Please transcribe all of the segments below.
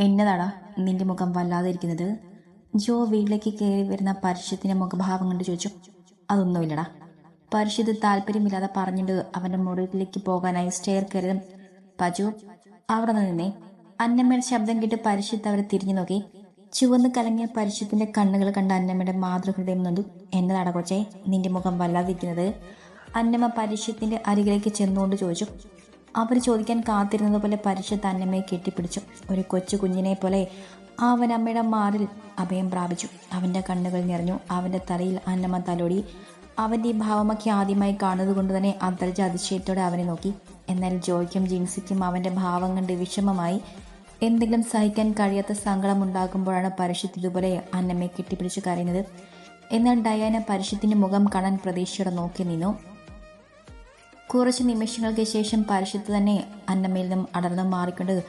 എന്നതാടാ നിന്റെ മുഖം വല്ലാതെ ഇരിക്കുന്നത് ജോ വീട്ടിലേക്ക് കയറി വരുന്ന പരിശുദ്ധിന്റെ മുഖഭാവം കണ്ട് ചോദിച്ചു. അതൊന്നുമില്ലടാ. പരിശുദ്ധ താല്പര്യമില്ലാതെ പറഞ്ഞിട്ട് അവന്റെ മുറിയിലേക്ക് പോകാനായി സ്റ്റെയർ കയറിയതും പജു അവിടെ നിന്നേ അന്നമ്മയുടെ ശബ്ദം കേട്ട് പരിശുദ്ധ അവരെ തിരിഞ്ഞു നോക്കി. ചുവന്ന് കലങ്ങിയ പരിശുദ്ധത്തിന്റെ കണ്ണുകൾ കണ്ട അന്നമ്മയുടെ മാതൃഹൃദയം നൊന്തു. എന്നതാടാ കൊച്ചേ നിന്റെ മുഖം വല്ലാതിരിക്കുന്നത്? അന്നമ്മ പരിശുദ്ധത്തിന്റെ അരികിലേക്ക് ചെന്നുകൊണ്ട് ചോദിച്ചു. അവർ ചോദിക്കാൻ കാത്തിരുന്നത് പോലെ പരിശുദ്ധ അന്നമ്മയെ കെട്ടിപ്പിടിച്ചു. ഒരു കൊച്ചു കുഞ്ഞിനെ പോലെ അവൻ അമ്മയുടെ മാറിൽ അഭയം പ്രാപിച്ചു. അവന്റെ കണ്ണുകൾ നിറഞ്ഞു. അവന്റെ തലയിൽ അന്നമ്മ തലോടി. അവന്റെ ഈ ഭാവമൊക്കെ ആദ്യമായി കാണുന്നത് കൊണ്ട് തന്നെ അന്തർജ അതിശയത്തോടെ അവനെ നോക്കി. എന്നാൽ ജോയ്ക്കും ജിൻസിക്കും അവന്റെ ഭാവം കണ്ട് വിഷമമായി എന്തെങ്കിലും സഹിക്കാൻ കഴിയാത്ത സങ്കടം സങ്കടമുണ്ടാകുമ്പോഴാണ് പരിശുദ്ധ ഇതുപോലെ അന്നമ്മയെ കെട്ടിപ്പിടിച്ച് കരയുന്നത്. എന്നാൽ ഡയാന പരിശുദ്ധിന്റെ മുഖം കാണാൻ പ്രതീക്ഷയോടെ നോക്കി നിന്നു. കുറച്ച് നിമിഷങ്ങൾക്ക് ശേഷം പരിശുദ്ധ തന്നെ അന്നമ്മയിൽ നിന്നും അടർന്നു മാറിക്കൊണ്ട്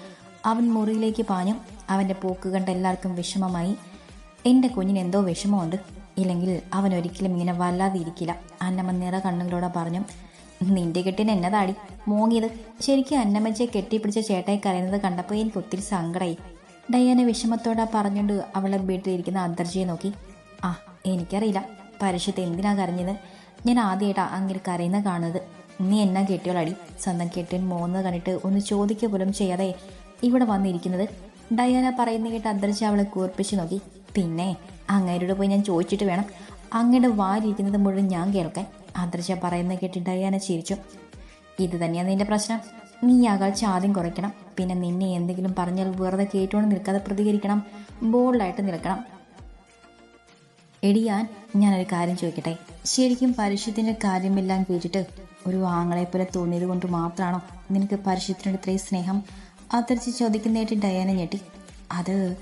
അവൻ മുറിയിലേക്ക് പാഞ്ഞു. അവന്റെ പോക്ക് കണ്ട് എല്ലാവർക്കും വിഷമമായി. എന്റെ കുഞ്ഞിന് എന്തോ വിഷമമുണ്ട്. ഇല്ലെങ്കിൽ അവൻ ഒരിക്കലും ഇങ്ങനെ വല്ലാതെ ഇരിക്കില്ല അന്നമ്മ നിറ കണ്ണുകളോടെ പറഞ്ഞു. നിന്റെ കെട്ടിന് എന്നതാടി മോങ്ങിയത്? ശരിക്കും അന്നമ്മച്ചെ കെട്ടിപ്പിടിച്ച ചേട്ടായി കരയുന്നത് കണ്ടപ്പോൾ എനിക്ക് ഒത്തിരി സങ്കടമായി ഡയാന വിഷമത്തോടെ പറഞ്ഞുകൊണ്ട് അവളെ വീട്ടിലിരിക്കുന്ന അന്തർജിയെ നോക്കി. ആ എനിക്കറിയില്ല. പരിശുദ്ധ എന്തിനാ കരഞ്ഞത്? ഞാൻ ആദ്യമായിട്ടാണ് അങ്ങനെ കരയുന്ന കാണുന്നത്. നീ എന്നാ കെട്ടിയോളടി? സ്വന്തം കേട്ടൻ മോന്ന് കണ്ടിട്ട് ഒന്ന് ചോദിക്ക പോലും ചെയ്യാതെ ഇവിടെ വന്നിരിക്കുന്നത്. ഡയാന പറയുന്ന കേട്ട് അന്തരിച്ച് അവളെ കൂർപ്പിച്ച് നോക്കി. പിന്നെ അങ്ങേരോട് പോയി ഞാൻ ചോദിച്ചിട്ട് വേണം. അങ്ങയുടെ വാരിയിരിക്കുന്നത് മുഴുവൻ ഞാൻ കേൾക്കാൻ അന്തരിച്ച പറയുന്ന കേട്ട് ഡയാന ചിരിച്ചു. ഇത് തന്നെയാണ് നിന്റെ പ്രശ്നം. നീ അകൽച്ച ആദ്യം കുറയ്ക്കണം. പിന്നെ നിന്നെ എന്തെങ്കിലും പറഞ്ഞാൽ വെറുതെ കേട്ടുകൊണ്ട് നിൽക്കാതെ പ്രതികരിക്കണം. ബോൾഡായിട്ട് നിൽക്കണം. എടിയാൻ ഞാനൊരു കാര്യം ചോദിക്കട്ടെ? ശരിക്കും പരിശുദ്ധിന്റെ കാര്യമെല്ലാം കേട്ടിട്ട് ഒരു ആങ്ങളെ പോലെ തോന്നിയത് കൊണ്ട് മാത്രമാണോ നിനക്ക് പരിശുദ്ധനോട് ഇത്രയും സ്നേഹം? അത്തരിച്ച് ചോദിക്കുന്നതായിട്ട് ഡയാന ഞെട്ടി. അത്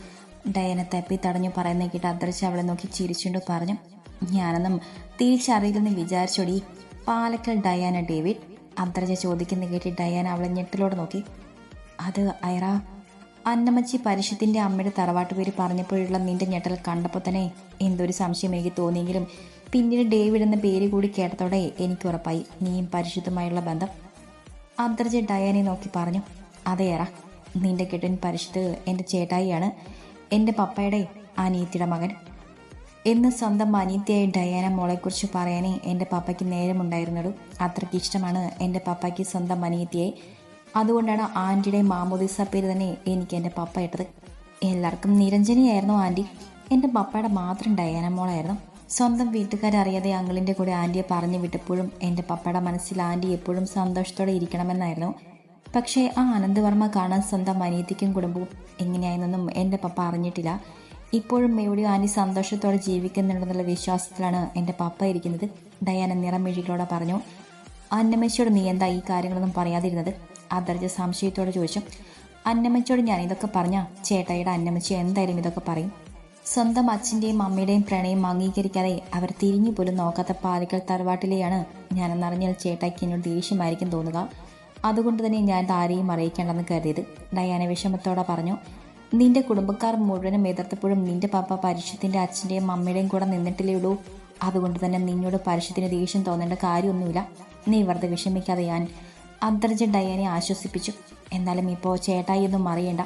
ഡയാന തപ്പി തടഞ്ഞു പറയുന്ന കേട്ട് അത്തരിച്ച് അവളെ നോക്കി ചിരിച്ചുകൊണ്ട് പറഞ്ഞു ഞാനൊന്നും തിരിച്ചറിയില്ലെന്ന് വിചാരിച്ചോടി പാലക്കൽ ഡയാന ഡേവിഡ്. അന്തർജ ചോദിക്കുന്ന കേട്ട് ഡയാന അവളെ ഞെട്ടിലോട് നോക്കി. അത് ഐറ അന്നമ്മച്ചി പരിശുദ്ധിന്റെ അമ്മയുടെ തറവാട്ട് പേര് പറഞ്ഞപ്പോഴുള്ള നിന്റെ ഞെട്ടൽ കണ്ടപ്പോൾ തന്നെ എന്തൊരു സംശയം എനിക്ക് തോന്നിയെങ്കിലും പിന്നീട് ഡേവിഡ് എന്ന പേര് കൂടി കേട്ടതോടെ എനിക്ക് ഉറപ്പായി. നീയും പരിശുദ്ധമായുള്ള ബന്ധം. അന്തർജ ഡയാനെ നോക്കി പറഞ്ഞു അതേറ നിന്റെ കെട്ടൻ പരിശുദ്ധ എന്റെ ചേട്ടായിയാണ്. എന്റെ പപ്പയുടെ അനിയത്തിയുടെ മകൻ. എന്ന് സ്വന്തം അനിയത്തിയായി ഡയാന മോളെക്കുറിച്ച് പറയാനേ എന്റെ പപ്പയ്ക്ക് നേരമുണ്ടായിരുന്നുള്ളൂ. അത്രയ്ക്ക് ഇഷ്ടമാണ് എന്റെ പപ്പയ്ക്ക് സ്വന്തം അനിയത്തിയെ. അതുകൊണ്ടാണ് ആന്റിയുടെ മാമോദിസ പേര് തന്നെ എനിക്ക് എന്റെ പപ്പ ഇട്ടത്. എല്ലാവർക്കും നിരഞ്ജനിയായിരുന്നു ആന്റി എന്റെ പപ്പയുടെ മാത്രം ഡയാന മോളായിരുന്നു. സ്വന്തം വീട്ടുകാരറിയാതെ അങ്കിളിന്റെ കൂടെ ആന്റിയെ പറഞ്ഞു വിട്ടപ്പോഴും എന്റെ പപ്പയുടെ മനസ്സിൽ ആന്റി എപ്പോഴും സന്തോഷത്തോടെ ഇരിക്കണമെന്നായിരുന്നു. പക്ഷേ ആ ആനന്ദവർമ്മ കാണാൻ സ്വന്തം അനിയത്തിക്കും കുടുംബവും എങ്ങനെയായെന്നൊന്നും എന്റെ പപ്പ അറിഞ്ഞിട്ടില്ല. ഇപ്പോഴും എവിടെയോ ആന്റി സന്തോഷത്തോടെ ജീവിക്കുന്നുണ്ടെന്നുള്ള വിശ്വാസത്തിലാണ് എന്റെ പപ്പ ഇരിക്കുന്നത്. ഡയാന നിറമിഴികളോടെ പറഞ്ഞു അന്നമ്മച്ചോട് നീ എന്താ ഈ കാര്യങ്ങളൊന്നും പറയാതിരുന്നത്? അദർജ സംശയത്തോടെ ചോദിച്ചു അന്നമ്മച്ചോട് ഞാൻ ഇതൊക്കെ പറഞ്ഞ ചേട്ടായിയുടെ അന്നമ്മച്ചി എന്തായാലും ഇതൊക്കെ പറയും. സ്വന്തം അച്ഛന്റെയും അമ്മയുടെയും പ്രണയം അംഗീകരിക്കാതെ അവർ തിരിഞ്ഞു പോലും നോക്കാത്ത പാലിക്കൽ തറവാട്ടിലെയാണ് ഞാനെന്നറിഞ്ഞാൽ ചേട്ടായിക്ക് എന്നോട് ദേഷ്യമായിരിക്കും തോന്നുക. അതുകൊണ്ട് തന്നെ ഞാൻ ആരെയും അറിയിക്കേണ്ടെന്ന് കരുതിയത്. ഡയാന വിഷമത്തോടെ പറഞ്ഞു നിന്റെ കുടുംബക്കാർ മുഴുവനും എതിർത്തപ്പോഴും നിന്റെ പപ്പ പരിശുദ്ധിന്റെ അച്ഛന്റെയും അമ്മയുടെയും കൂടെ നിന്നിട്ടില്ലേ ഉള്ളൂ. അതുകൊണ്ട് തന്നെ നിന്നോട് പരിശുദ്ധിന് ദേഷ്യം തോന്നേണ്ട കാര്യമൊന്നുമില്ല. നീ വെറുതെ വിഷമിക്കാതെ ഞാൻ അന്തർജ ഡയാനെ ആശ്വസിപ്പിച്ചു. എന്നാലും ഇപ്പോൾ ചേട്ടായി ഒന്നും അറിയണ്ട.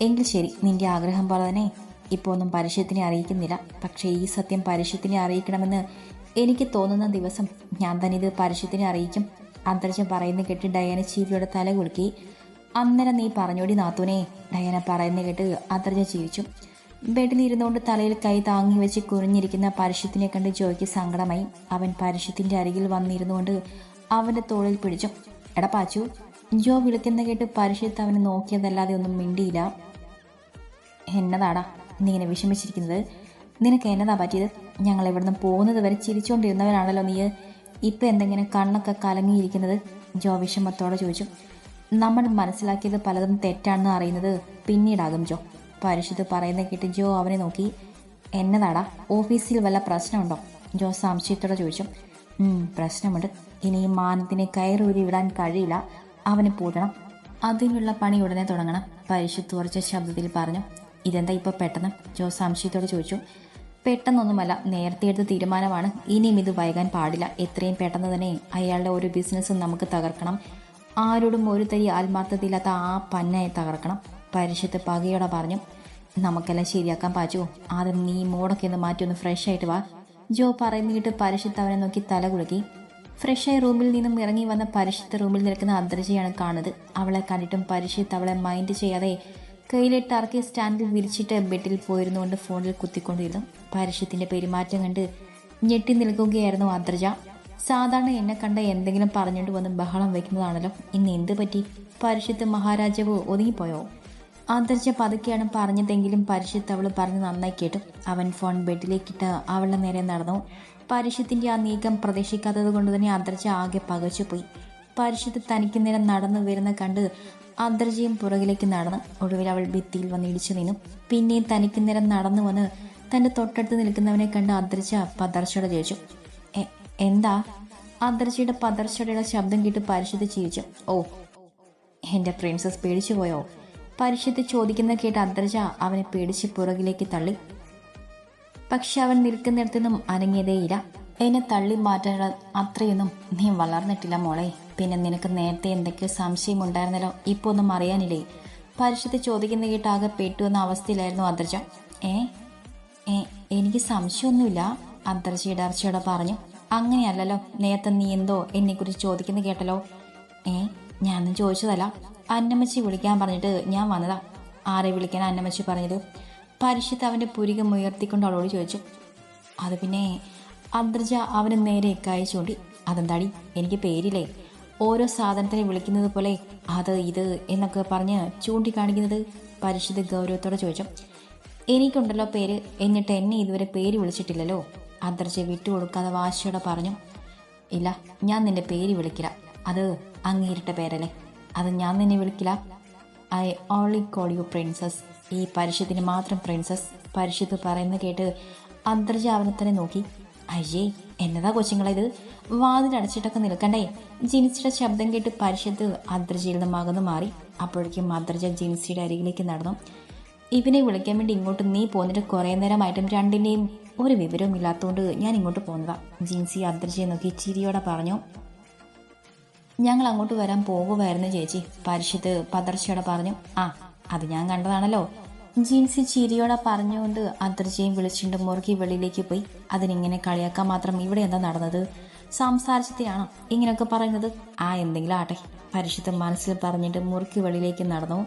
എങ്കിൽ ശരി നിന്റെ ആഗ്രഹം പോലെ തന്നെ ഇപ്പോൾ ഒന്നും പരസ്യത്തിനെ അറിയിക്കുന്നില്ല. പക്ഷേ ഈ സത്യം പരസ്യത്തിനെ അറിയിക്കണമെന്ന് എനിക്ക് തോന്നുന്ന ദിവസം ഞാൻ തന്നെ ഇത് പരസ്യത്തിനെ അറിയിക്കും. അന്തർജം പറയുന്ന കേട്ട് ഡയാന ചീവിയുടെ തല കുലുക്കി. അന്നേരം നീ പറഞ്ഞോടി നാത്തൂനെ. ഡയാന പറയുന്ന കേട്ട് അന്തർജ ചിരിച്ചു. ബെഡിലിരുന്നുകൊണ്ട് തലയിൽ കൈ താങ്ങി വെച്ച് കുറിഞ്ഞിരിക്കുന്ന പരസ്യത്തിനെ കണ്ട് ജോയ്ക്ക് സങ്കടമായി. അവൻ പരസ്യത്തിന്റെ അരികിൽ വന്നിരുന്നുകൊണ്ട് അവന്റെ തോളിൽ പിടിച്ചു. എടാ പാച്ചു ജോ വിളിക്കുന്ന കേട്ട് പരസ്യത്ത് അവനെ നോക്കിയതല്ലാതെ ഒന്നും മിണ്ടിയില്ല. എന്നതാടാ. നീ വിഷമിച്ചിരിക്കുന്നത്. നിനക്ക് എന്നതാ പറ്റിയത്? ഞങ്ങൾ ഇവിടുന്ന് പോകുന്നത് വരെ ചിരിച്ചുകൊണ്ടിരുന്നവരാണല്ലോ നീ ഇപ്പം എന്തെങ്കിലും കണ്ണൊക്കെ കലങ്ങിയിരിക്കുന്നത്? ജോ വിഷമത്തോടെ ചോദിച്ചു. നമ്മൾ മനസ്സിലാക്കിയത് പലതും തെറ്റാണെന്ന് അറിയുന്നത് പിന്നീടാകും ജോ. പരിശുദ്ധ പറയുന്ന കേട്ട് ജോ അവനെ നോക്കി. എന്നതാടാ? ഓഫീസിൽ വല്ല പ്രശ്നമുണ്ടോ? ജോ സംശയത്തോടെ ചോദിച്ചു. "ഉം, പ്രശ്നമുണ്ട്. ഇനി മാനത്തിനെ കയറൂരി വിടാൻ കഴിയില്ല. അവനെ പൂട്ടണം. അതിനുള്ള പണി ഉടനെ തുടങ്ങണം. പരിശുദ്ധ ഉറച്ച ശബ്ദത്തിൽ പറഞ്ഞു. ഇതെന്താ ഇപ്പോൾ പെട്ടെന്ന്? ജോ സംശയത്തോട് ചോദിച്ചു. പെട്ടെന്നൊന്നുമല്ല നേരത്തെ എടുത്ത തീരുമാനമാണ്. ഇനിയും ഇത് വൈകാൻ പാടില്ല. എത്രയും പെട്ടെന്ന് തന്നെ അയാളുടെ ഒരു ബിസിനസ് നമുക്ക് തകർക്കണം. ആരോടും ഒരു തരി ആത്മാർത്ഥതയില്ലാത്ത ആ പന്നയെ തകർക്കണം. പരിഷത്ത് പകയോടെ പറഞ്ഞു നമുക്കെല്ലാം ശരിയാക്കാൻ പാച്ചു ആദ്യം നീ മോടൊക്കെ ഒന്ന് മാറ്റി ഒന്ന് ഫ്രഷ് ആയിട്ട് വാ. ജോ പറയുന്നിട്ട് പരിഷത്ത് അവനെ നോക്കി തല കുലുക്കി. ഫ്രഷായി റൂമിൽ നിന്നും ഇറങ്ങി വന്ന പരിഷത്ത് റൂമിൽ നിൽക്കുന്ന അദ്രജയാണ് കാണുന്നത്. അവളെ കണ്ടിട്ടും പരിഷത്ത് അവളെ മൈൻഡ് ചെയ്യാതെ കയ്യിലിട്ട് ഇറക്കിയ സ്റ്റാൻഡിൽ വിരിച്ചിട്ട് ബെഡിൽ പോയിരുന്നുകൊണ്ട് ഫോണിൽ കുത്തിക്കൊണ്ടിരുന്നു. പരസ്യത്തിന്റെ പെരുമാറ്റം കണ്ട് ഞെട്ടി നിൽക്കുകയായിരുന്നു അദ്രജ സാധാരണ എന്നെ കണ്ട എന്തെങ്കിലും പറഞ്ഞുകൊണ്ട് വന്ന് ബഹളം വെക്കുന്നതാണല്ലോ ഇന്ന് എന്ത് പറ്റി? പരിഷത്ത് മഹാരാജാവ് ഒതുങ്ങിപ്പോയോ? ആദർശ പതുക്കെയാണ് പറഞ്ഞതെങ്കിലും പരിഷത്ത് അവൾ പറഞ്ഞ് നന്നായി കേട്ടു. അവൻ ഫോൺ ബെഡിലേക്കിട്ട് അവളുടെ നേരെ നടന്നു. പരിഷത്തിന്റെ ആ നീക്കം പ്രതീക്ഷിക്കാത്തത് കൊണ്ട് തന്നെ ആദർശ ആകെ പകച്ചുപോയി. പരിഷത്ത് തനിക്ക് നേരം നടന്നു വരുന്ന കണ്ട് ആദർശയും പുറകിലേക്ക് നടന്ന് ഒടുവിൽ അവൾ ഭിത്തിയിൽ വന്ന് ഇടിച്ചു നിന്നു. പിന്നെയും തനിക്ക് നേരം നടന്നു വന്ന് തന്റെ തൊട്ടടുത്ത് നിൽക്കുന്നവനെ കണ്ട് അദർജ പദർശയുടെ ചോദിച്ചു "എ- എന്താ? ആദർശയുടെ പതർച്ചയുടെ ശബ്ദം കേട്ട് പരിശുദ്ധി ചിരിച്ചു ഓ എന്റെ പ്രിൻസസ് പേടിച്ചു പോയോ? പരിശുദ്ധി ചോദിക്കുന്ന കേട്ട് അദർജ അവനെ പേടിച്ച് പുറകിലേക്ക് തള്ളി. പക്ഷെ അവൻ നിൽക്കുന്നിടത്തൊന്നും അനങ്ങിയതേയില്ല. എന്നെ തള്ളി മാറ്റാനുള്ള അത്രയൊന്നും നീ വളർന്നിട്ടില്ല മോളെ. പിന്നെ നിനക്ക് നേരത്തെ എന്തൊക്കെയോ സംശയം ഉണ്ടായിരുന്നല്ലോ ഇപ്പോൾ ഒന്നും അറിയാനില്ലേ? പരിഷത്ത് ചോദിക്കുന്ന കേട്ടാകെ പെട്ടു എന്ന അവസ്ഥയിലായിരുന്നു അദ്രജ ഏ? ഏ എനിക്ക് സംശയമൊന്നുമില്ല അന്തർച്ചയുടെ അർച്ചയോടെ പറഞ്ഞു. അങ്ങനെയല്ലല്ലോ നേരത്തെ നീ എന്തോ എന്നെക്കുറിച്ച് ചോദിക്കുന്ന കേട്ടല്ലോ. ഏ ഞാനൊന്നും ചോദിച്ചതല്ല. അന്നമ്മച്ചി വിളിക്കാൻ പറഞ്ഞിട്ട് ഞാൻ വന്നതാ. ആരെ വിളിക്കാൻ അന്നമ്മച്ചി പറഞ്ഞത്? പരിഷത്ത് അവന്റെ പുരികം ഉയർത്തിക്കൊണ്ട് അവളോട് ചോദിച്ചു. അത് പിന്നെ അന്തർജ അവന് നേരെ കൈ ചൂണ്ടി. അതെന്താടി? എനിക്ക് പേരില്ലേ? ഓരോ സാധനത്തിനെ വിളിക്കുന്നത് പോലെ അത് ഇത് എന്നൊക്കെ പറഞ്ഞ് ചൂണ്ടിക്കാണിക്കുന്നത് പരിശുദ്ധ ഗൗരവത്തോടെ ചോദിച്ചു. എനിക്കുണ്ടല്ലോ പേര്. എന്നിട്ട് എന്നെ ഇതുവരെ പേര് വിളിച്ചിട്ടില്ലല്ലോ. അന്തർജ വിട്ടുകൊടുക്കാതെ വാശിയോടെ പറഞ്ഞു. ഇല്ല ഞാൻ നിന്റെ പേര് വിളിക്കില്ല. അത് അങ്ങേരിട്ട പേരല്ലേ. അത് ഞാൻ നിന്നെ വിളിക്കില്ല. I only call you princess ഈ പരിശുദ്ധിന് മാത്രം പ്രിൻസസ് പരിശുദ്ധ പറയുന്നത് കേട്ട് അന്തർജ അവനെ തന്നെ നോക്കി. അയ്യേ എന്നതാ കൊച്ചുങ്ങളെ ഇത്? വാതിലടച്ചിട്ടൊക്കെ നിൽക്കണ്ടേ? ജിൻസിയുടെ ശബ്ദം കേട്ട് പരിശത്ത് അകന്നു മാറി. അപ്പോഴേക്കും അദ്രജ ജിൻസിയുടെ അരികിലേക്ക് നടന്നു. ഇവനെ വിളിക്കാൻ വേണ്ടി ഇങ്ങോട്ട് നീ പോന്നിട്ട് കുറേ നേരമായിട്ടും രണ്ടിന്റെയും ഒരു വിവരവും ഇല്ലാത്തതുകൊണ്ട് ഞാൻ ഇങ്ങോട്ട് പോന്നതാ ജിൻസി അദ്രജയെ നോക്കി ചിരിയോടെ പറഞ്ഞു. ഞങ്ങൾ അങ്ങോട്ട് വരാൻ പോകുമായിരുന്നു ചേച്ചി പരിശത്ത് പതർച്ചയോടെ പറഞ്ഞു. ആ അത് ഞാൻ കണ്ടതാണല്ലോ. ജീൻസി ചിരിയോടെ പറഞ്ഞുകൊണ്ട് അന്തർജയും വിളിച്ചുകൊണ്ട് മുറുകി വെളിയിലേക്ക് പോയി. അതിനിങ്ങനെ കളിയാക്കാൻ മാത്രം ഇവിടെ എന്താ നടന്നത്? സംസാരിച്ചതെയാണോ ഇങ്ങനെയൊക്കെ പറയുന്നത്. ആ എന്തെങ്കിലും ആട്ടെ. പരിശുദ്ധ മനസ്സിൽ പറഞ്ഞിട്ട് മുറുക്കി വെളിയിലേക്ക് നടന്നു.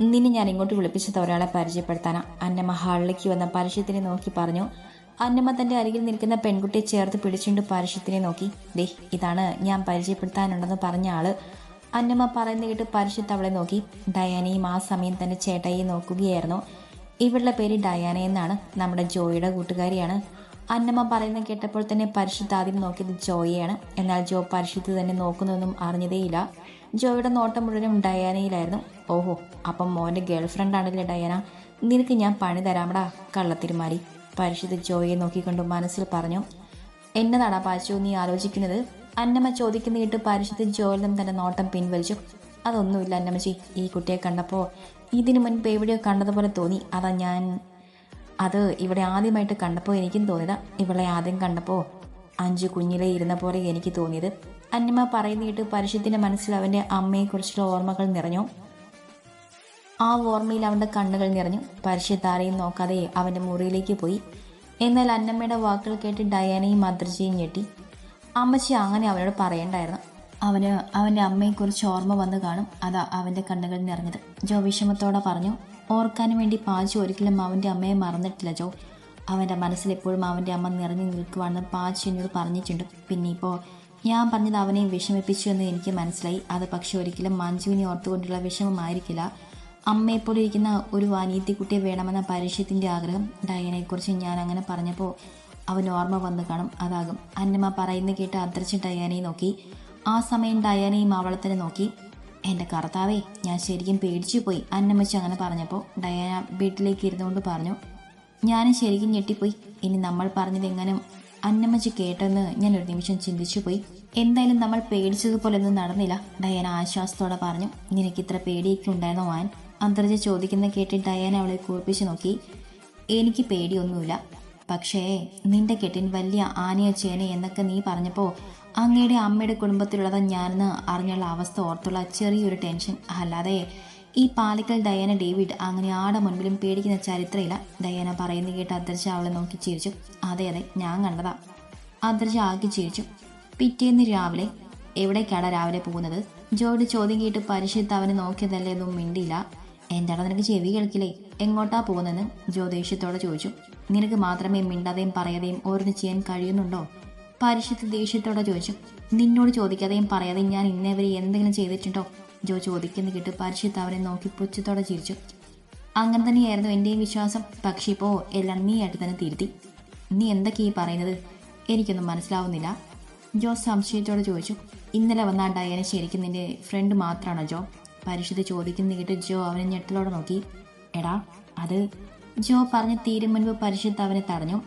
നിന്നെ ഞാൻ ഇങ്ങോട്ട് വിളിപ്പിച്ചത് ഒരാളെ പരിചയപ്പെടുത്താനാ. അന്നമ്മ ഹാളിലേക്ക് വന്ന പരിശുദ്ധനെ നോക്കി പറഞ്ഞു. അന്നമ്മ തന്റെ അരികിൽ നിൽക്കുന്ന പെൺകുട്ടിയെ ചേർത്ത് പിടിച്ചുകൊണ്ട് പരിശുദ്ധനെ നോക്കി. ദേ ഇതാണ് ഞാൻ പരിചയപ്പെടുത്താനുണ്ടെന്ന് പറഞ്ഞ ആൾ. അന്നമ്മ പറയുന്ന കേട്ട് പരിശുദ്ധ അവളെ നോക്കി. ഡയാനയും ആ സമയം തന്നെ ചേട്ടയെ നോക്കുകയായിരുന്നു. ഇവളുടെ പേര് ഡയാന എന്നാണ്. നമ്മുടെ ജോയിയുടെ കൂട്ടുകാരിയാണ്. അന്നമ്മ പറയുന്ന കേട്ടപ്പോൾ തന്നെ പരിശുദ്ധ ആദ്യം നോക്കിയത് ജോയിയാണ്. എന്നാൽ ജോ പരിശുദ്ധ തന്നെ നോക്കുന്നതൊന്നും അറിഞ്ഞതേയില്ല. ജോയുടെ നോട്ടം മുഴുവനും ഡയാനയിലായിരുന്നു. ഓഹോ അപ്പം മോന്റെ ഗേൾ ഫ്രണ്ട് ആണല്ലേ ഡയാന? നിനക്ക് ഞാൻ പണി തരാമടാ കള്ളത്തിരുമാരി. പരിശുദ്ധ ജോയെ നോക്കിക്കൊണ്ട് മനസ്സിൽ പറഞ്ഞു. എന്നതാടാ പാച്ചു നീ ആലോചിക്കുന്നത്? അന്നമ്മ ചോദിക്കുന്ന കേട്ട് പരിശുദ്ധ ജോലം തന്റെ നോട്ടം പിൻവലിച്ചു. അതൊന്നുമില്ല അന്നമ്മച്ചി ഈ കുട്ടിയെ കണ്ടപ്പോൾ ഇതിനു മുൻപ് എവിടെയോ കണ്ടതുപോലെ തോന്നി. അതാ ഞാൻ അത് ഇവിടെ ആദ്യമായിട്ട് കണ്ടപ്പോൾ എനിക്കും തോന്നിയതാ. ഇവളെ ആദ്യം കണ്ടപ്പോൾ അഞ്ചു കുഞ്ഞിലെ ഇരുന്ന പോലെ എനിക്ക് തോന്നിയത്. അന്നമ്മ പറയുന്ന കേട്ട് പരിശുദ്ധിന്റെ മനസ്സിൽ അവന്റെ അമ്മയെക്കുറിച്ചുള്ള ഓർമ്മകൾ നിറഞ്ഞു. ആ ഓർമ്മയിൽ അവന്റെ കണ്ണുകൾ നിറഞ്ഞു. പരിശുദ്ധ ആരെയും നോക്കാതെ അവന്റെ മുറിയിലേക്ക് പോയി. എന്നാൽ അന്നമ്മയുടെ വാക്കുകൾ കേട്ട് ഡയാനയും മദ്രജയും ഞെട്ടി. അമ്മച്ചി അങ്ങനെ അവനോട് പറയണ്ടായിരുന്നു. അവന് അവന്റെ അമ്മയെക്കുറിച്ച് ഓർമ്മ വന്ന് കാണും. അതാ അവന്റെ കണ്ണുകൾ നിറഞ്ഞത്. ജോ വിഷമത്തോടെ പറഞ്ഞു ഓർക്കാൻ വേണ്ടി പാച്ചു ഒരിക്കലും അവന്റെ അമ്മയെ മറന്നിട്ടില്ല ജോ. അവന്റെ മനസ്സിൽ എപ്പോഴും അവന്റെ അമ്മ നിറഞ്ഞു നിൽക്കുവാണെന്ന് പാച്ചു എന്നോട് പറഞ്ഞിട്ടുണ്ട്. പിന്നെ ഇപ്പോൾ ഞാൻ പറഞ്ഞത് അവനെ വിഷമിപ്പിച്ചു എന്ന് എനിക്ക് മനസ്സിലായി. അത് പക്ഷേ ഒരിക്കലും മഞ്ജുവിനെ ഓർത്തുകൊണ്ടുള്ള വിഷമമായിരിക്കില്ല. അമ്മയെപ്പോലെ ഇരിക്കുന്ന ഒരു അനിയത്തിക്കുട്ടിയെ വേണമെന്ന പരീക്ഷത്തിന്റെ ആഗ്രഹം ഡയനെക്കുറിച്ച് ഞാൻ അങ്ങനെ പറഞ്ഞപ്പോൾ അവൻ ഓർമ്മ വന്നു കാണും. അതാകും. അന്നമ്മ പറയുന്ന കേട്ട് അദ്രച്ച് ഡയാനയെ നോക്കി. ആ സമയം ഡയാനയും അവളത്തിനെ നോക്കി. എന്റെ കർത്താവേ ഞാൻ ശരിക്കും പേടിച്ചു പോയി അന്നമ്മച്ച് അങ്ങനെ പറഞ്ഞപ്പോൾ ഡയാന വീട്ടിലേക്ക് ഇരുന്നുകൊണ്ട് പറഞ്ഞു. ഞാനും ശരിക്കും ഞെട്ടിപ്പോയി. ഇനി നമ്മൾ പറഞ്ഞത് എങ്ങനെ? അന്നമ്മച്ച് കേട്ടെന്ന് ഞാൻ ഒരു നിമിഷം ചിന്തിച്ചു പോയി. എന്തായാലും നമ്മൾ പേടിച്ചതുപോലെ ഒന്നും നടന്നില്ല ഡയാന ആശ്വാസത്തോടെ പറഞ്ഞു. നിനക്ക് ഇത്ര പേടിയൊക്കെ ഉണ്ടായിരുന്നോ ആൻ അന്തർജ ചോദിക്കുന്ന കേട്ട് ഡയാന അവളെ കൂപ്പിച്ച് നോക്കി. എനിക്ക് പേടിയൊന്നുമില്ല. പക്ഷേ നിന്റെ കെട്ടിൻ വലിയ ആനയോ ചേന എന്നൊക്കെ നീ പറഞ്ഞപ്പോൾ അങ്ങയുടെ അമ്മയുടെ കുടുംബത്തിലുള്ളത് ഞാനെന്ന് അറിഞ്ഞുള്ള അവസ്ഥ ഓർത്തുള്ള ചെറിയൊരു ടെൻഷൻ. അല്ലാതെ ഈ പാലിക്കൽ ഡയാന ഡേവിഡ് അങ്ങനെ ആടെ മുൻപിലും പേടിക്കുന്ന ചരിത്രമില്ല ഡയാന പറയുന്നത് കേട്ട് അദർശ അവളെ നോക്കി ചിരിച്ചു. അതെ അതെ ഞാൻ കണ്ടതാ. അദർശ ആക്കി ചിരിച്ചു. പിറ്റേന്ന് രാവിലെ എവിടേക്കാണ് രാവിലെ പോകുന്നത്? ജോയുടെ ചോദ്യം കേട്ട് പരിശുദ്ധ അവനെ നോക്കിയതല്ലേ ഒന്നും മിണ്ടിയില്ല. എന്താണ് നിനക്ക് ചെവി കേൾക്കില്ലേ? എങ്ങോട്ടാ പോകുന്നതെന്ന് ജ്യോതിഷ്യത്തോടെ ചോദിച്ചു. നിനക്ക് മാത്രമേ മിണ്ടാതെയും പറയാതെയും ഓരോന്ന് ചെയ്യാൻ കഴിയുന്നുണ്ടോ? പരിശുദ്ധ ദേഷ്യത്തോടെ ചോദിച്ചു. നിന്നോട് ചോദിക്കാതെയും പറയാതെയും ഞാൻ ഇന്നേവരെ എന്തെങ്കിലും ചെയ്തിട്ടുണ്ടോ? ജോ ചോദിക്കുന്ന കേട്ട് പരിശുദ്ധ അവനെ നോക്കി പുച്ഛത്തോടെ ചിരിച്ചു. അങ്ങനെ തന്നെയായിരുന്നു എന്റെയും വിശ്വാസം. പക്ഷേ ഇപ്പോൾ എല്ലാം നീ ആയിട്ട് തന്നെ തിരുത്തി. നീ എന്തൊക്കെയാ പറയുന്നത്? എനിക്കൊന്നും മനസ്സിലാവുന്നില്ല. ജോ സംശയത്തോടെ ചോദിച്ചു. ഇന്നലെ വന്ന ശരിക്കും നിന്റെ ഫ്രണ്ട് മാത്രമാണോ ജോ? പരിശുദ്ധ ചോദിക്കുന്ന കേട്ട് ജോ അവനെ ഞെട്ടലോടെ നോക്കി. എടാ അത് ജോ പറഞ്ഞ് തീരും മുൻപ് പരിശുദ്ധ അവനെ തടഞ്ഞു.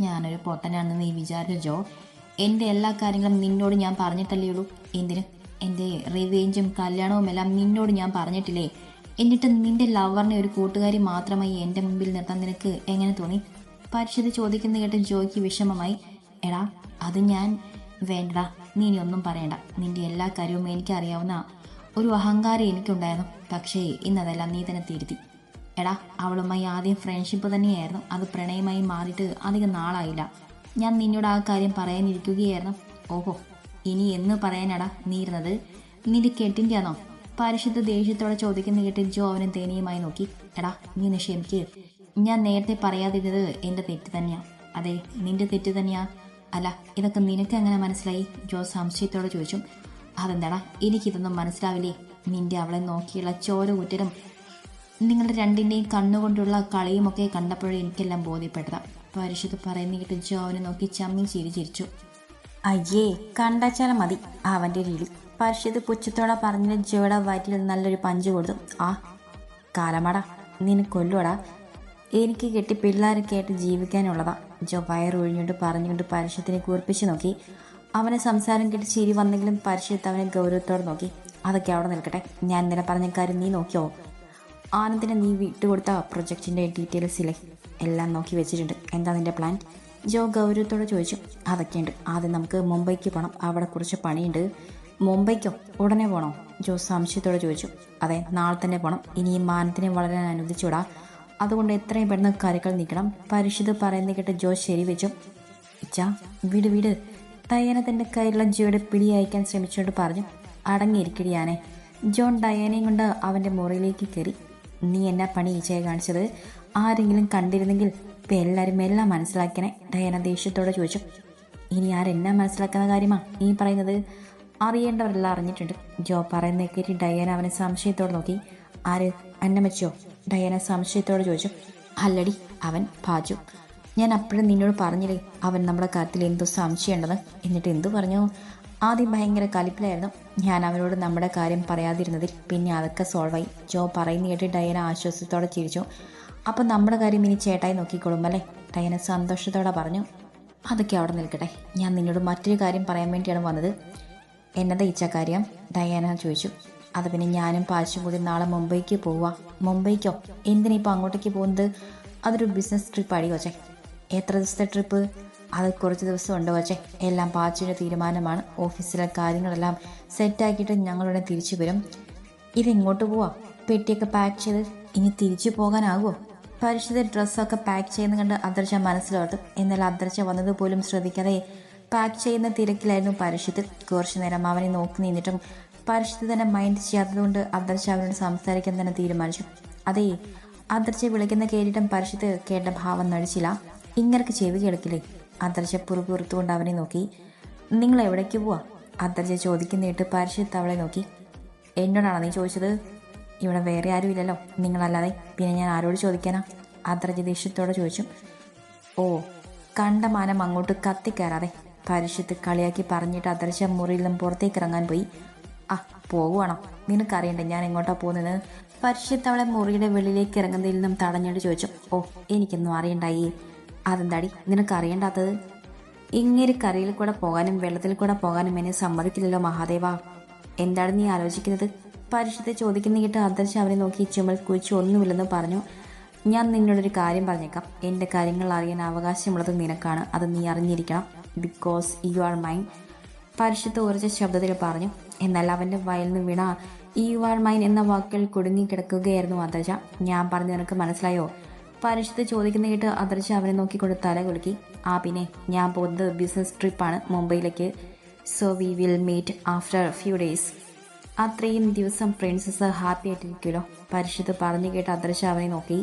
ഞാനൊരു പൊട്ടനാണെന്ന് നീ വിചാരിച്ചു ജോ? എന്റെ എല്ലാ കാര്യങ്ങളും നിന്നോട് ഞാൻ പറഞ്ഞിട്ടല്ലേ ഉള്ളൂ. എന്തിന്? എന്റെ റിവേഞ്ചും കല്യാണവും എല്ലാം നിന്നോട് ഞാൻ പറഞ്ഞിട്ടില്ലേ? എന്നിട്ട് നിന്റെ ലവറിനെ ഒരു കൂട്ടുകാരി മാത്രമായി എന്റെ മുമ്പിൽ നിർത്താൻ നിനക്ക് എങ്ങനെ തോന്നി? പരിശുദ്ധ ചോദിക്കുന്ന കേട്ട് ജോയ്ക്ക് വിഷമമായി. എടാ അത് ഞാൻ വേണ്ട നീ ഇനി ഒന്നും പറയണ്ട. നിന്റെ എല്ലാ കാര്യവും എനിക്കറിയാവുന്ന ഒരു അഹങ്കാരം എനിക്കുണ്ടായിരുന്നു. പക്ഷേ ഇന്നതെല്ലാം നീ തന്നെ തിരുത്തി. എടാ അവളുമായി ആദ്യം ഫ്രണ്ട്ഷിപ്പ് തന്നെയായിരുന്നു. അത് പ്രണയമായി മാറിയിട്ട് അധികം നാളായില്ല. ഞാൻ നിന്നോട് ആ കാര്യം പറയാനിരിക്കുകയായിരുന്നു. ഓഹോ ഇനി എന്ന് പറയാനടാ നീ ഇരുന്നത്? നിന്റെ കെട്ടിന്റെ ആണോ പരിശുദ്ധ ദേഷ്യത്തോടെ ചോദിക്കുന്ന കേട്ട് ജോ അവനെ ദയനീയമായി നോക്കി. എടാ നീ ഒന്ന് ക്ഷമിക്ക്. ഞാൻ നേരത്തെ പറയാതിരുന്നത് എന്റെ തെറ്റ് തന്നെയാ. അതെ നിന്റെ തെറ്റ് തന്നെയാ. അല്ല ഇതൊക്കെ നിനക്ക് എങ്ങനെ മനസ്സിലായി? ജോ സംശയത്തോടെ ചോദിച്ചു. അതെന്താടാ എനിക്കിതൊന്നും മനസ്സിലാവില്ലേ? നിന്റെ അവളെ നോക്കിയുള്ള ചോര ഊറ്റലും നിങ്ങളുടെ രണ്ടിന്റെയും കണ്ണുകൊണ്ടുള്ള കളിയുമൊക്കെ കണ്ടപ്പോഴേ എനിക്കെല്ലാം ബോധ്യപ്പെട്ടതാ. പരിശുദ്ധ പറയുന്ന കേട്ട് ജോ അവനെ നോക്കി ചമ്മി ചിരി ചിരിച്ചു. അയ്യേ കണ്ടാച്ചാൽ മതി അവന്റെ രീതി പരിശുദ്ധ പുച്ഛത്തോടെ പറഞ്ഞ ജോയുടെ വയറ്റിൽ നല്ലൊരു പഞ്ച് കൊടുത്തു. ആ കാലമാടാ നിന്നെ കൊല്ലുവടാ. എനിക്ക് കെട്ടി പിള്ളേരൊക്കെ ആയിട്ട് ജീവിക്കാനുള്ളതാ. ജോ വയറൊഴിഞ്ഞുകൊണ്ട് പറഞ്ഞുകൊണ്ട് പരിശുദ്ധനെ കൂർപ്പിച്ച് നോക്കി. അവനെ സംസാരം കേട്ട് ചിരി വന്നെങ്കിലും പരിശുദ്ധ അവനെ ഗൗരവത്തോടെ നോക്കി. അതൊക്കെ അവിടെ നിൽക്കട്ടെ. ഞാൻ ഇന്നലെ പറഞ്ഞ കാര്യം നീ നോക്കിയോ? ആനന്ദിനെ നീ വിട്ടുകൊടുത്ത പ്രൊജക്റ്റിന്റെ ഡീറ്റെയിൽസ് ഇല്ലേ? എല്ലാം നോക്കി വെച്ചിട്ടുണ്ട്. എന്താ നിന്റെ പ്ലാൻ ജോ ഗൗരവത്തോടെ ചോദിച്ചു. അതൊക്കെയുണ്ട് ആദ്യം നമുക്ക് മുംബൈക്ക് പോകണം അവിടെ കുറച്ച് പണിയുണ്ട്. മുംബൈക്കോ? ഉടനെ പോകണോ ജോ സംശയത്തോടെ ചോദിച്ചു. അതെ നാളെ തന്നെ പോകണം ഇനി ഈ വളരെ വളരാൻ അനുവദിച്ചുവിടാ. അതുകൊണ്ട് എത്രയും പെട്ടെന്ന് കാര്യങ്ങൾ നീക്കണം. പരിശുദ്ധ പറയുന്ന കേട്ട് ജോ ശരി വെച്ചു. ഇച്ചാ വീട് വീട്. ഡയാന തന്റെ കയ്യിലുള്ള ജിയോയുടെ പിടി അയക്കാൻ ശ്രമിച്ചുകൊണ്ട് പറഞ്ഞു. അടങ്ങിയിരിക്കടി ആനെ. ജോൺ ഡയാനയും കൊണ്ട് അവന്റെ മുറിയിലേക്ക് കയറി. നീ എന്നാ പണി ഈച്ചയെ കാണിച്ചത്? ആരെങ്കിലും കണ്ടിരുന്നെങ്കിൽ ഇപ്പം എല്ലാവരും എല്ലാം മനസ്സിലാക്കണേ ഡയന ദേഷ്യത്തോടെ ചോദിച്ചു. ഇനി ആരെന്നാ മനസ്സിലാക്കുന്ന കാര്യമാ നീ പറയുന്നത്? അറിയേണ്ടവരെല്ലാം അറിഞ്ഞിട്ടുണ്ട്. ജോ പറയുന്ന കേട്ടി ഡയാന അവനെ സംശയത്തോടെ നോക്കി. ആര്? അന്നമച്ചോ ഡയാന സംശയത്തോടെ ചോദിച്ചു. അല്ലടി അവൻ ഭാജു ഞാൻ അപ്പോഴും നിന്നോട് പറഞ്ഞില്ലേ അവൻ നമ്മുടെ കാര്യത്തിൽ എന്തോ സംശയമുണ്ടെന്ന്. എന്നിട്ട് എന്തു പറഞ്ഞു? ആദ്യം ഭയങ്കര കലിപ്പിലായിരുന്നു. ഞാൻ അവരോട് നമ്മുടെ കാര്യം പറയാതിരുന്നതിൽ പിന്നെ അതൊക്കെ സോൾവായി ജോ പറയുന്ന കേട്ട് ഡയന ആശ്വാസത്തോടെ ചിരിച്ചു. അപ്പം നമ്മുടെ കാര്യം ഇനി ചേട്ടായി നോക്കിക്കോളും അല്ലേ? ഡയന സന്തോഷത്തോടെ പറഞ്ഞു. അതൊക്കെ അവിടെ നിൽക്കട്ടെ. ഞാൻ നിന്നോട് മറ്റൊരു കാര്യം പറയാൻ വേണ്ടിയാണ് വന്നത്. എന്നതാ ഇച്ച കാര്യം? ഡയാന ചോദിച്ചു. അത് പിന്നെ ഞാനും പാച്ചും കൂടി നാളെ മുംബൈക്ക് പോവുക മുംബൈക്കോ? എന്തിനാ ഇപ്പോൾ അങ്ങോട്ടേക്ക് പോകുന്നത്? അതൊരു ബിസിനസ് ട്രിപ്പ് അടി വച്ചേ എത്ര ദിവസത്തെ ട്രിപ്പ് അത് കുറച്ച് ദിവസം ഉണ്ട് വച്ചേ എല്ലാം പാച്ചിയുടെ തീരുമാനമാണ്. ഓഫീസിലെ കാര്യങ്ങളെല്ലാം സെറ്റാക്കിയിട്ട് ഞങ്ങളുടെ തിരിച്ചു വരും. ഇതെങ്ങോട്ട് പോവാ. പെട്ടിയൊക്കെ പാക്ക് ചെയ്ത് ഇനി തിരിച്ചു പോകാനാകുമോ പരിശുദ്ധ ഡ്രസ്സൊക്കെ പാക്ക് ചെയ്യുന്ന കണ്ട് അദർശ മനസ്സിലോർത്തു എന്നാൽ അദർശ വന്നത് പോലും ശ്രദ്ധിക്കാതെ പാക്ക് ചെയ്യുന്ന തിരക്കിലായിരുന്നു പരിശുദ്ധ കുറച്ചു നേരം അവനെ നോക്കി നിന്നിട്ടും പരിശുദ്ധ തന്നെ മൈൻഡ് ചെയ്യാത്തതുകൊണ്ട് അദർശ അവനോട് സംസാരിക്കാൻ തന്നെ തീരുമാനിച്ചു. അതേ അദർശ വിളിക്കുന്ന കേട്ടിട്ടും പരിശുദ്ധ കേട്ട ഭാവം നടിച്ചില്ല. ഇങ്ങനൊക്കെ ചെവി കേൾക്കില്ലേ? അദർശ പുറത്തുകൊണ്ട് അവനെ നോക്കി. നിങ്ങൾ എവിടേക്ക് പോവാ? അദർജ ചോദിക്കുന്നേട്ട് പരിശുദ്ധ അവളെ നോക്കി. എന്നോടാണോ നീ ചോദിച്ചത്? ഇവിടെ വേറെ ആരും ഇല്ലല്ലോ. നിങ്ങളല്ലാതെ പിന്നെ ഞാൻ ആരോട് ചോദിക്കാനാ? അദർജ ദേഷ്യത്തോടെ ചോദിച്ചു. ഓ കണ്ട മാനം അങ്ങോട്ട് കത്തിക്കയറാതെ. പരിശുദ്ധ കളിയാക്കി പറഞ്ഞിട്ട് അദർശ മുറിയിൽ നിന്നും പുറത്തേക്ക് ഇറങ്ങാൻ പോയി. ആ പോകുവാണോ നിനക്കറിയണ്ടേ ഞാൻ എങ്ങോട്ടാ പോകുന്നത്? പരിശുദ്ധ അവളെ മുറിയുടെ വെളിയിലേക്ക് ഇറങ്ങുന്നതിൽ നിന്നും തടഞ്ഞിട്ട് ചോദിച്ചു. ഓ എനിക്കൊന്നും അറിയണ്ടായി. അതെന്താടി? നിനക്കറിയണ്ടാത്തത് ഇങ്ങനെ കരയിൽ കൂടെ പോകാനും വെള്ളത്തിൽ കൂടെ പോകാനും എന്നെ സമ്മതിക്കില്ലല്ലോ മഹാദേവ. എന്താണ് നീ ആലോചിക്കുന്നത്? പരിശുദ്ധ ചോദിക്കുന്ന കേട്ട് അദർശ അവനെ നോക്കി ചുമൽ കുഴിച്ചു ഒന്നുമില്ലെന്ന് പറഞ്ഞു. ഞാൻ നിന്നോടൊരു കാര്യം പറഞ്ഞേക്കാം. എന്റെ കാര്യങ്ങൾ അറിയാൻ അവകാശമുള്ളത് നിനക്കാണ്. അത് നീ അറിഞ്ഞിരിക്കണം. ബിക്കോസ് യു ആർ മൈൻ പരിശുദ്ധ ഉറച്ച ശബ്ദത്തിൽ പറഞ്ഞു. എന്നാൽ അവന്റെ വയലിൽ നിന്ന് വീണ യു ആർ മൈൻ എന്ന വാക്കുകൾ കുടുങ്ങിക്കിടക്കുകയായിരുന്നു അദർശ ഞാൻ പറഞ്ഞു നിനക്ക് മനസ്സിലായോ? പരിശുദ്ധ ചോദിക്കുന്ന കേട്ട് അദർശ അവനെ നോക്കിക്കൊണ്ട് തല കുലുക്കി. ആ പിന്നെ ഞാൻ പോകുന്നത് ബിസിനസ് ട്രിപ്പാണ് മുംബൈയിലേക്ക്. So we will meet after few days അത്രയും ദിവസം പ്രിൻസസ് ഹാപ്പി ആയിട്ടിരിക്കുമല്ലോ പരിശുദ്ധ പറഞ്ഞു കേട്ട് അദർശ അവനെ നോക്കി.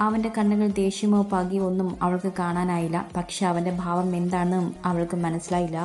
അവന്റെ കണ്ണുകൾ ദേഷ്യമോ പകയോ ഒന്നും അവൾക്ക് കാണാനായില്ല. പക്ഷെ അവന്റെ ഭാവം എന്താണെന്നും അവൾക്ക് മനസ്സിലായില്ല.